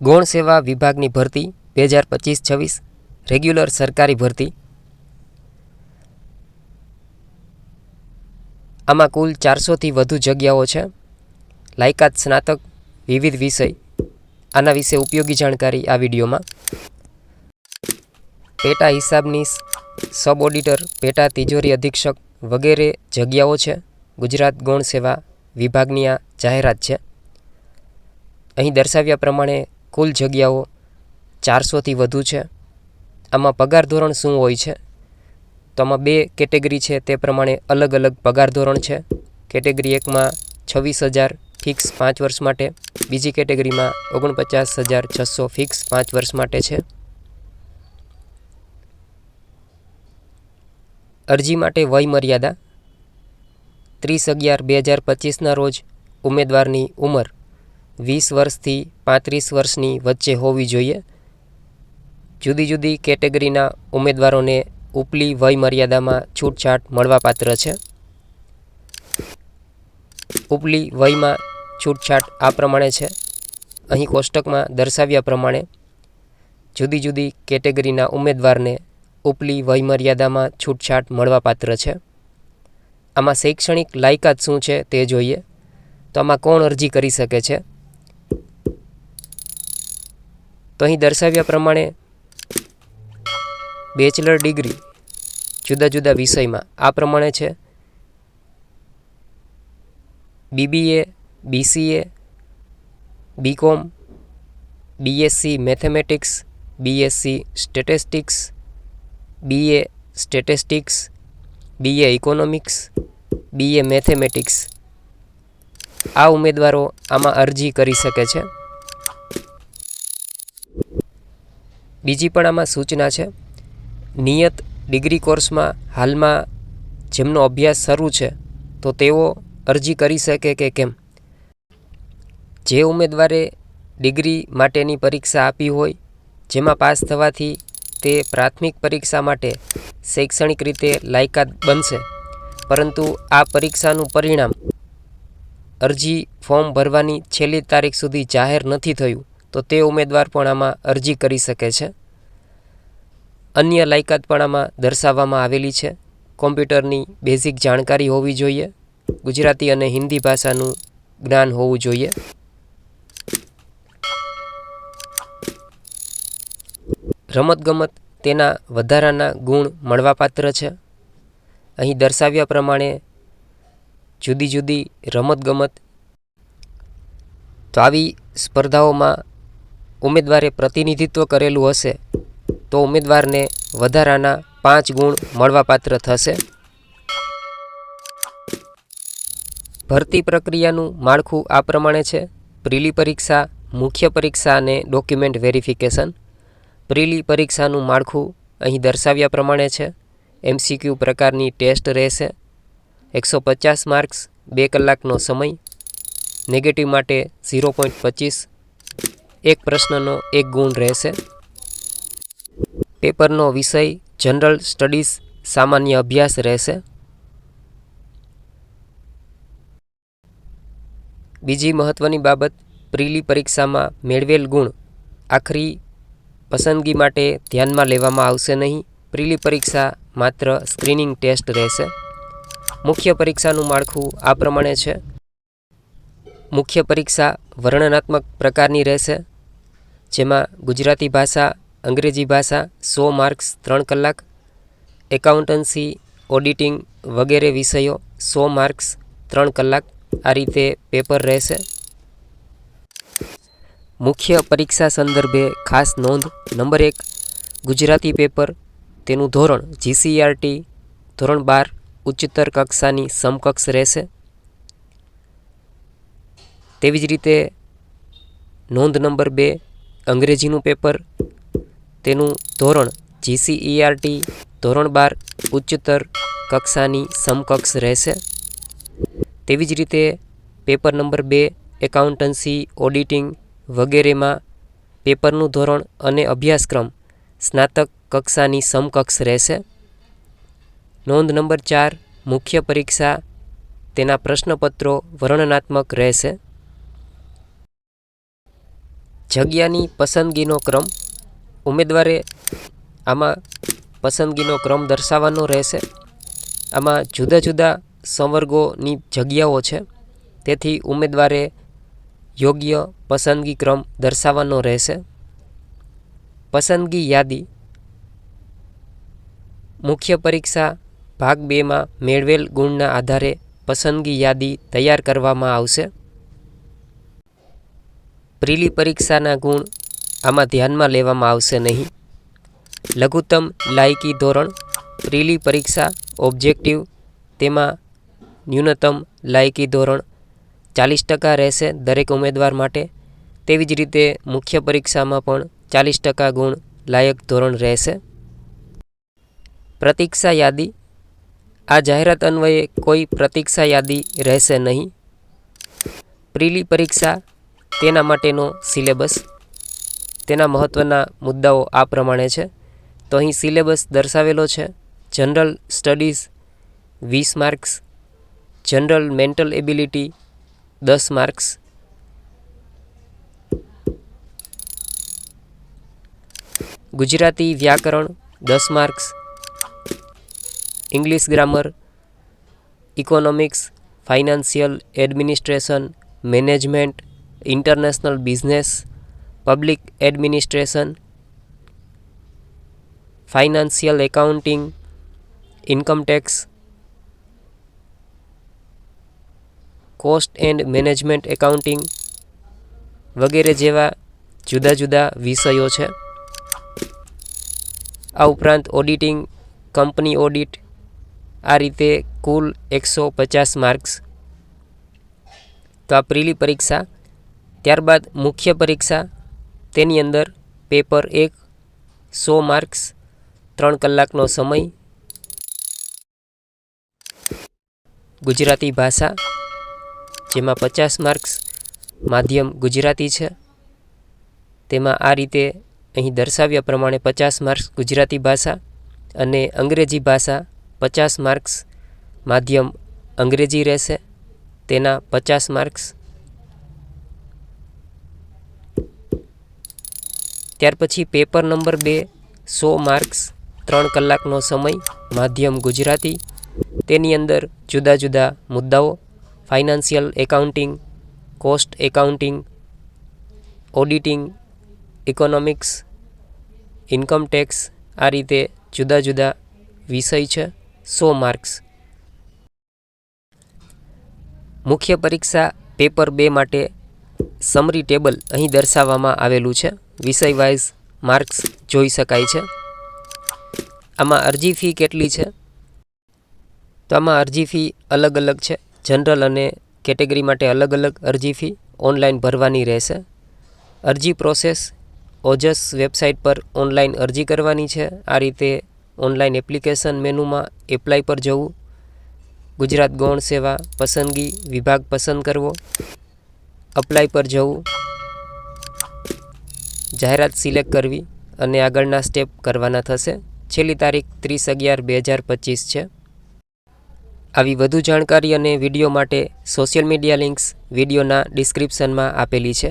ગૌણ સેવા વિભાગની ભરતી બે હજાર પચીસ છવ્વીસ, રેગ્યુલર સરકારી ભરતી. આમાં કુલ ચારસોથી વધુ જગ્યાઓ છે. લાયકાત સ્નાતક, વિવિધ વિષય. આના વિશે ઉપયોગી જાણકારી આ વિડીયોમાં. પેટા હિસાબની સબ ઓડિટર, પેટા તિજોરી અધિક્ષક વગેરે જગ્યાઓ છે. ગુજરાત ગૌણ સેવા વિભાગની આ જાહેરાત છે. અહીં દર્શાવ્યા પ્રમાણે કુલ જગ્યાઓ ચારસોથી વધુ છે. આમાં પગાર ધોરણ શું હોય છે? તો આમાં બે કેટેગરી છે, તે પ્રમાણે અલગ અલગ પગાર ધોરણ છે. કેટેગરી એકમાં છવ્વીસ હજાર ફિક્સ પાંચ વર્ષ માટે, બીજી કેટેગરીમાં ઓગણપચાસ હજાર છસો ફિક્સ પાંચ વર્ષ માટે છે. અરજી માટે વય મર્યાદા, ત્રીસ અગિયાર બે હજાર પચીસના રોજ ઉમેદવારની ઉંમર વીસ વર્ષથી પાંત્રીસ વર્ષની વચ્ચે હોવી જોઈએ. જુદી જુદી કેટેગરીના ઉમેદવારોને ઉપલી વય મર્યાદામાં છૂટછાટ મળવાપાત્ર છે. ઉપલી વયમાં છૂટછાટ આ પ્રમાણે છે. અહીં કોષ્ટકમાં દર્શાવ્યા પ્રમાણે જુદી જુદી કેટેગરીના ઉમેદવારને ઉપલી વયમર્યાદામાં છૂટછાટ મળવાપાત્ર છે. આમાં શૈક્ષણિક લાયકાત શું છે તે જોઈએ. તો આમાં કોણ અરજી કરી શકે છે? તો અહીં દર્શાવ્યા પ્રમાણે બેચલર ડિગ્રી જુદા જુદા વિષયમાં આ પ્રમાણે છે. BBA, BCA, BCom, BSc mathematics, BSc statistics, BA statistics, BA economics, BA mathematics. આ ઉમેદવારો આમાં અરજી કરી શકે છે. બીજી પણ આમાં સૂચના છે. નિયત ડિગ્રી કોર્સમાં હાલમાં જેમનો અભ્યાસ શરૂ છે, તો તેઓ અરજી કરી શકે કે કેમ? જે ઉમેદવારે ડિગ્રી માટેની પરીક્ષા આપી હોય, જેમાં પાસ થવાથી તે પ્રાથમિક પરીક્ષા માટે શૈક્ષણિક રીતે લાયકાત બનશે, પરંતુ આ પરીક્ષાનું પરિણામ અરજી ફોર્મ ભરવાની છેલ્લી તારીખ સુધી જાહેર નથી થયું. તો તે ઉમેદવાર પણ આમાં અરજી કરી શકે છે. અન્ય લાયકાત પણ આમાં દર્શાવવામાં આવેલી છે. કોમ્પ્યુટરની બેઝિક જાણકારી હોવી જોઈએ. ગુજરાતી અને હિન્દી ભાષાનું જ્ઞાન હોવું જોઈએ. રમતગમત તેના વધારાના ગુણ મળવાપાત્ર છે. અહીં દર્શાવ્યા પ્રમાણે જુદી જુદી રમતગમત તો આવી સ્પર્ધાઓમાં ઉમેદવારે પ્રતિનિધિત્વ કરેલું હશે, તો ઉમેદવારને વધારાના પાંચ ગુણ મળવાપાત્ર થશે. ભરતી પ્રક્રિયાનું માળખું આ પ્રમાણે છે. પ્રીલી પરીક્ષા, મુખ્ય પરીક્ષા અને ડોક્યુમેન્ટ વેરિફિકેશન. પ્રીલી પરીક્ષાનું માળખું અહીં દર્શાવ્યા પ્રમાણે છે. એમસીક્યુ પ્રકારની ટેસ્ટ રહેશે. એકસો પચાસ માર્ક્સ, બે કલાકનો સમય. નેગેટિવ માટે ઝીરો પોઈન્ટ પચીસ એક પ્રશ્નનો એક ગુણ રહેશે. પેપરનો વિષય જનરલ સ્ટડીઝ સામાન્ય અભ્યાસ રહેશે. બીજી મહત્ત્વની બાબત, પ્રીલી પરીક્ષામાં મેળવેલ ગુણ આખરી પસંદગી માટે ધ્યાનમાં લેવામાં આવશે નહીં. પ્રીલી પરીક્ષા માત્ર સ્ક્રીનિંગ ટેસ્ટ રહેશે. મુખ્ય પરીક્ષાનું માળખું આ પ્રમાણે છે. મુખ્ય પરીક્ષા વર્ણનાત્મક પ્રકારની રહેશે, જેમાં ગુજરાતી ભાષા, અંગ્રેજી ભાષા, સો માર્ક્સ, ત્રણ કલાક, એકાઉન્ટન્સી, ઓડિટિંગ વગેરે વિષયો, સો માર્ક્સ, ત્રણ કલાક, આ રીતે પેપર રહેશે. મુખ્ય પરીક્ષા સંદર્ભે ખાસ નોંધ. નંબર એક, ગુજરાતી પેપર, તેનું ધોરણ, જીસીઆરટી, ધોરણ બાર, ઉચ્ચતર કક્ષાની સમકક્ષ રહેશે. તેવી જ રીતે નોંધ નંબર બે, અંગ્રેજીનું પેપર. તેનું ધોરણ જીસીઈઆરટી, ધોરણ બાર, ઉચ્ચતર કક્ષાની સમકક્ષ રહેશે. તેવી જ રીતે પેપર નંબર બે, એકાઉન્ટન્સી, ઓડિટિંગ વગેરેમાં પેપરનું ધોરણ અને અભ્યાસક્રમ સ્નાતક કક્ષાની સમકક્ષ રહેશે. નોંધ નંબર ચાર, મુખ્ય પરીક્ષા. તેના પ્રશ્નપત્રો વર્ણનાત્મક રહેશે. જગ્યાની પસંદગીનો ક્રમ ઉમેદવારે આમાં પસંદગીનો ક્રમ દર્શાવવાનો રહેશે. આમાં જુદા જુદા સંવર્ગોની જગ્યાઓ છે. તેથી ઉમેદવારે યોગ્ય પસંદગી ક્રમ દર્શાવવાનો રહેશે. પસંદગી યાદી મુખ્ય પરીક્ષા ભાગ બેમાં મેળવેલ ગુણના આધારે પસંદગી યાદી તૈયાર કરવામાં આવશે. પ્રીલી પરીક્ષાના ગુણ આમાં ધ્યાનમાં લેવામાં આવશે નહીં. લઘુત્તમ લાયકી ધોરણ પ્રિલી પરીક્ષા ઓબ્જેક્ટિવ, તેમાં ન્યૂનતમ લાયકી ધોરણ ચાલીસ ટકા રહેશે દરેક ઉમેદવાર માટે. તેવી જ રીતે મુખ્ય પરીક્ષામાં પણ ચાલીસ ટકા ગુણ લાયક ધોરણ રહેશે. પ્રતીક્ષા યાદી. આ જાહેરાત અન્વયે કોઈ પ્રતીક્ષા યાદી રહેશે નહીં. પ્રીલી પરીક્ષા તેના માટેનો સિલેબસ. તેના મહત્ત્વના મુદ્દાઓ આ પ્રમાણે છે. તો અહીં સિલેબસ દર્શાવેલો છે. જનરલ સ્ટડીઝ વીસ માર્ક્સ, જનરલ મેન્ટલ એબિલિટી દસ માર્ક્સ. ગુજરાતી વ્યાકરણ દસ marks. English grammar, economics, financial administration, management international business public administration financial accounting income tax cost and management accounting વગેરે જેવા જુદા જુદા વિષયો છે. આ ઉપરાંત ઓડિટિંગ કંપની ઓડિટ આ રીતે કુલ એકસો પચાસ માર્ક્સ તો આ પ્રીલી પરીક્ષા ત્યારબાદ મુખ્ય પરીક્ષા, તેની અંદર પેપર એક, સો માર્ક્સ, ત્રણ કલાકનો સમય. ગુજરાતી ભાષા, જેમાં પચાસ માર્ક્સ માધ્યમ ગુજરાતી છે. તેમાં આ રીતે અહીં દર્શાવ્યા પ્રમાણે પચાસ માર્ક્સ ગુજરાતી ભાષા અને અંગ્રેજી ભાષા પચાસ માર્ક્સ માધ્યમ અંગ્રેજી રહેશે. તેના પચાસ માર્ક્સ ત્યાર પછી પેપર નંબર બે, સો માર્ક્સ ત્રણ કલાકનો સમય, માધ્યમ ગુજરાતી. તેની અંદર જુદા જુદા મુદ્દાઓ financial accounting cost accounting auditing economics income tax આ રીતે જુદા જુદા વિષય છે, સો માર્ક્સ મુખ્ય પરીક્ષા પેપર બે માટે સમરી ટેબલ અહીં દર્શાવવામાં આવેલું છે. વિષય વાઇઝ માર્ક્સ જોઈ શકાય છે. આમાં અરજી ફી કેટલી છે? તો આમાં અરજી ફી અલગ અલગ છે. જનરલ અને કેટેગરી માટે અલગ અલગ અરજી ફી ઓનલાઈન ભરવાની રહેશે. અરજી પ્રોસેસ ઓજસ વેબસાઇટ પર ઓનલાઈન અરજી કરવાની છે. આ રીતે ઓનલાઈન એપ્લિકેશન મેનુમાં એપ્લાય પર જવું. ગુજરાત ગૌણ સેવા પસંદગી વિભાગ પસંદ કરવો. અપ્લાય પર જવું. જાહેરાત સિલેક્ટ કરવી અને આગળના સ્ટેપ કરવાના થશે. છેલ્લી તારીખ ત્રીસ અગિયાર બે હજાર પચીસ છે. આવી વધુ જાણકારી અને વીડિયો માટે સોશિયલ મીડિયા લિંક્સ વિડીયોના ડિસ્ક્રિપ્શનમાં આપેલી છે.